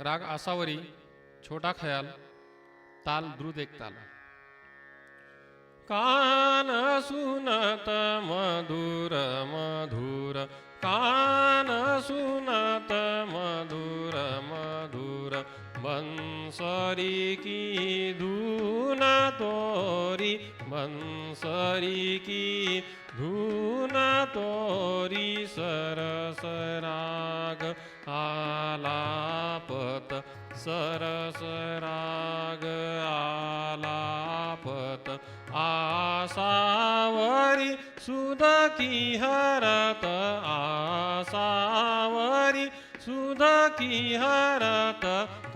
राग आसावरी छोटा ख्याल, ताल द्रुत एक ताल कान सुनत मधुर मधुर। कान सुनत मधुर मधुर। बंसरी की धून तोरी, बंसरी की धून तोरी सरस राग आलापत सरस राग आलापत आसावरी सुधकी हरत आसावरी सुधकी हरत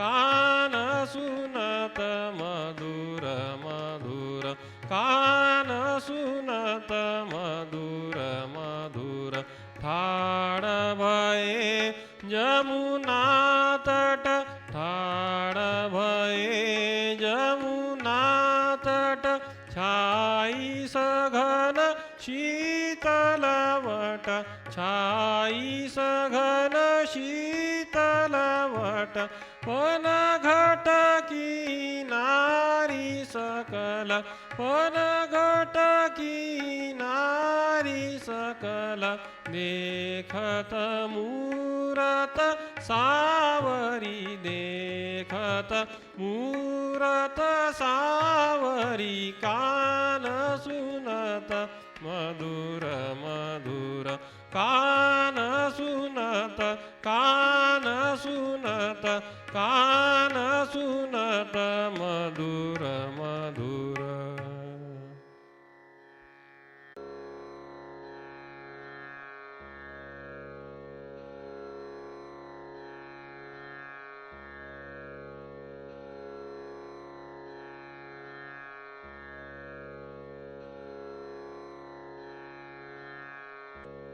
कान सुनत मधुर मधुर कान सुनत मधुर। ठाड भये जमुना तट ठाड भये जमुना तट, छाई सघन शीतलवट, छाई सघन शीतलवट पण घट की नारी सकल पण घट की सकल देखत मूरत, सावरी देखत मूरत, सावरी कान सुनत। मधुर मधुर कान सुनत कान सुनत कान सुनत। मधुर मधुर Bye.